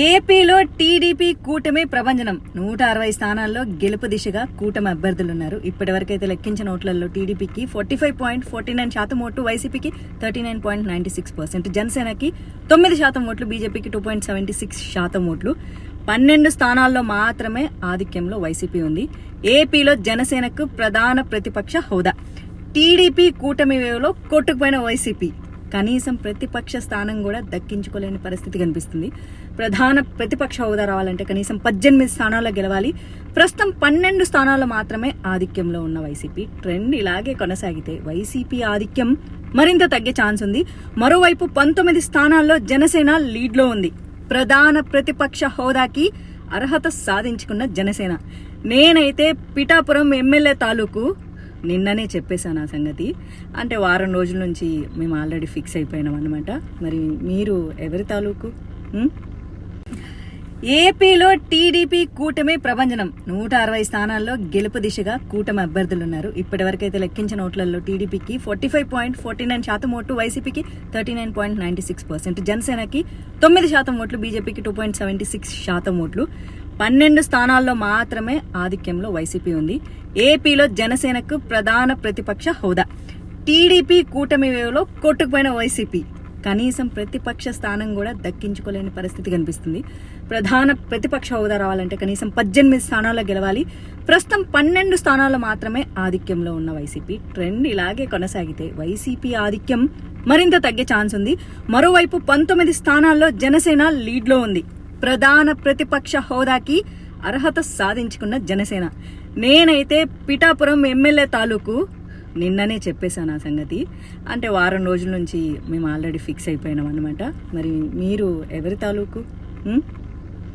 ఏపీలో టీడీపీ కూటమి ప్రభంజనం. నూట అరవై స్థానాల్లో గెలుపు దిశగా కూటమి అభ్యర్థులున్నారు. ఇప్పటి వరకైతే లెక్కించిన ఓట్లలో టీడీపీకి forty five point forty nine శాతం ఓట్లు వైసీపీకి thirty nine point ninety six percent జనసేనకి తొమ్మిది శాతం ఓట్లు బీజేపీకి టూ పాయింట్ సెవెంటీ సిక్స్ శాతం ఓట్లు. పన్నెండు స్థానాల్లో మాత్రమే ఆధిక్యంలో వైసీపీ ఉంది. ఏపీలో జనసేనకు ప్రధాన ప్రతిపక్ష హోదా. టీడీపీ కూటమి వేవలో కొట్టుకుపోయిన వైసీపీ. కనీసం ప్రతిపక్ష స్థానం కూడా దక్కించుకోలేని పరిస్థితి కనిపిస్తుంది. ప్రధాన ప్రతిపక్ష హోదా రావాలంటే కనీసం పద్దెనిమిది స్థానాల్లో గెలవాలి. ప్రస్తుతం పన్నెండు స్థానాలు మాత్రమే ఆధిక్యంలో ఉన్న వైసీపీ. ట్రెండ్ ఇలాగే కొనసాగితే వైసీపీ ఆధిక్యం మరింత తగ్గే ఛాన్స్ ఉంది. మరోవైపు పంతొమ్మిది స్థానాల్లో జనసేన లీడ్లో ఉంది. ప్రధాన ప్రతిపక్ష హోదాకి అర్హత సాధించుకున్న జనసేన. నేనైతే పిఠాపురం ఎమ్మెల్యే తాలూకు నిన్ననే చెప్పేశాను ఆ సంగతి. అంటే వారం రోజుల నుంచి మేము ఆల్రెడీ ఫిక్స్ అయిపోయినాం అనమాట మరి మీరు ఎవరి తాలూకు? ఏపీలో టీడీపీ కూటమి ప్రభంజనం. నూట అరవై స్థానాల్లో గెలుపు దిశగా కూటమి అభ్యర్థులున్నారు ఇప్పటి వరకైతే లెక్కించిన ఓట్లలో టీడీపీకి forty five point forty nine శాతం ఓట్లు వైసీపీకి thirty nine point ninety six percent జనసేనకి తొమ్మిది శాతం ఓట్లు బీజేపీకి టూ పాయింట్ సెవెంటీ సిక్స్ శాతం ఓట్లు. పన్నెండు స్థానాల్లో మాత్రమే ఆధిక్యంలో వైసీపీ ఉంది. ఏపీలో జనసేనకు ప్రధాన ప్రతిపక్ష హోదా. టీడీపీ కూటమి వేవలో కొట్టుకుపోయిన వైసీపీ. కనీసం ప్రతిపక్ష స్థానం కూడా దక్కించుకోలేని పరిస్థితి కనిపిస్తుంది. ప్రధాన ప్రతిపక్ష హోదా రావాలంటే కనీసం పద్దెనిమిది స్థానాల్లో గెలవాలి. ప్రస్తుతం పన్నెండు స్థానాల్లో మాత్రమే ఆధిక్యంలో ఉన్న వైసీపీ. ట్రెండ్ ఇలాగే కొనసాగితే వైసీపీ ఆధిక్యం మరింత తగ్గే ఛాన్స్ ఉంది. మరోవైపు పంతొమ్మిది స్థానాల్లో జనసేన లీడ్లో ఉంది. ప్రధాన ప్రతిపక్ష హోదాకి అర్హత సాధించుకున్న జనసేన. నేనైతే పిఠాపురం ఎమ్మెల్యే తాలూకు నిన్ననే చెప్పేశాను ఆ సంగతి. అంటే వారం రోజుల నుంచి మేము ఆల్రెడీ ఫిక్స్ అయిపోయినాం అనమాట మరి మీరు ఎవరి తాలూకు?